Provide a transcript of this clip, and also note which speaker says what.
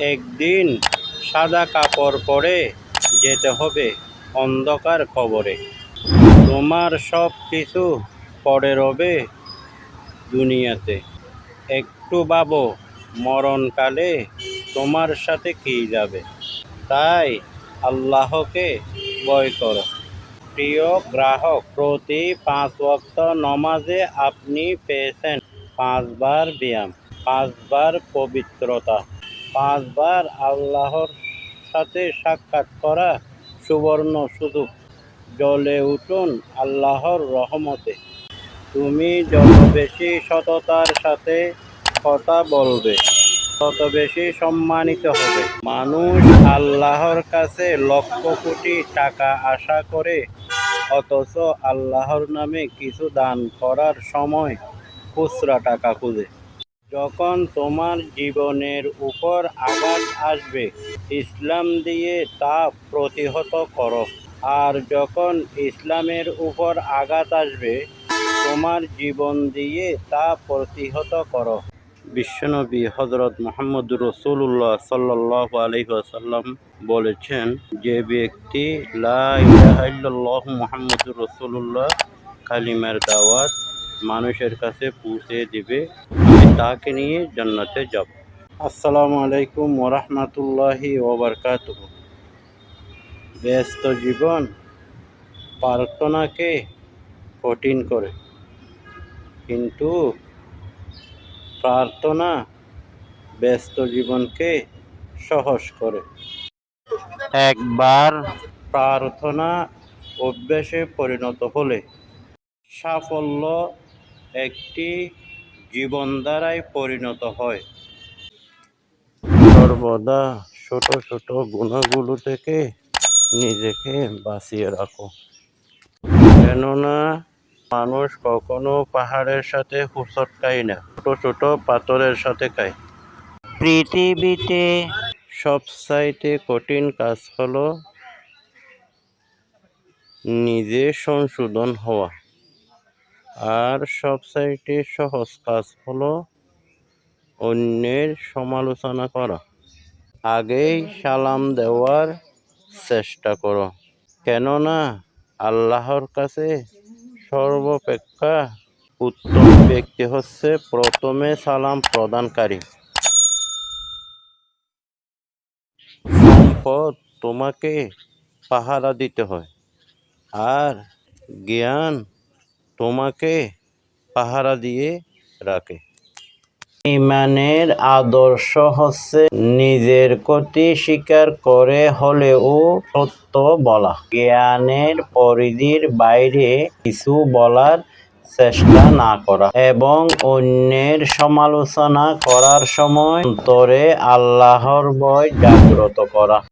Speaker 1: একদিন সাদা কাপড় পরে যেতে হবে অন্ধকার কবরে তোমার সব কিছু পড়ে রবে দুনিয়াতে। একটু ভাবো, মরণকালে তোমার সাথে কি যাবে? তাই আল্লাহকে ভয় করো। প্রিয় গ্রাহক, প্রতি পাঁচ ওয়াক্ত নমাজে আপনি পেয়েছেন পাঁচবার ব্যায়াম, পাঁচবার পবিত্রতা। পাঁচবার আল্লাহর সাথে সাক্ষাৎ করা সুবর্ণ সুযোগ। জলে উঠুন আল্লাহর রহমতে। তুমি যত বেশি সততার সাথে কথা বলবে, তত বেশি সম্মানিত হবে। মানুষ আল্লাহর কাছে লক্ষ কোটি টাকা আশা করে, অথচ আল্লাহর নামে কিছু দান করার সময় খুচরা টাকা খুঁজে। যখন তোমার জীবনের উপর আঘাত আসবে, ইসলাম দিয়ে তা প্রতিহত করো। আর যখন ইসলামের উপর আঘাত আসবে, তোমার জীবন দিয়ে তা প্রতিহত করো। বিশ্বনবী হজরত মোহাম্মদ রসুল্লাহ সাল্লাহ আলহিহাসাল্লাম বলেছেন, যে ব্যক্তি লাহ মোহাম্মদ রসুল্লাহ কালিমার দাওয়াত মানুষের কাছে পৌঁছে দিবে তাকে নিয়ে জান্নাতে যাব। আসসালামু আলাইকুম ওরহমতুল্লাহি ওবরকাত ব্যস্ত জীবন প্রার্থনাকে কঠিন করে, কিন্তু প্রার্থনা ব্যস্ত জীবনকে সহজ করে। একবার প্রার্থনা অভ্যাসে পরিণত হলে সাফল্য একটি জীবনধারায় পরিণত হয়। সর্বদা ছোট ছোট গুণাগুলো থেকে নিজেকে বাঁচিয়ে রাখো। কেননা মানুষ কখনো পাহাড়ের সাথে হুসট খায় না, ছোট ছোট পাথরের সাথে খায়। পৃথিবীতে সবচাইতে কঠিন কাজ হলো নিজে সংশোধন হওয়া। আর সবচাইতে সহজ কাজ হলো অন্যের সমালোচনা করা। আগেই সালাম দেওয়ার চেষ্টা করো। কেননা আল্লাহর কাছে সর্বাপেক্ষা উত্তম ব্যক্তি হচ্ছে প্রথমে সালাম প্রদানকারী। সম্পদ তোমাকে পাহারা দিতে হয়। আর জ্ঞান তোমাকে পাহারা দিয়ে রাখে। ইমানের আদর্শ হচ্ছে নিজের ক্ষতি স্বীকার করে হলেও সত্য বলা। জ্ঞানের পরিধির বাইরে কিছু বলার চেষ্টা না করা এবং অন্যের সমালোচনা করার সময় অন্তরে আল্লাহর ভয় জাগ্রত করা।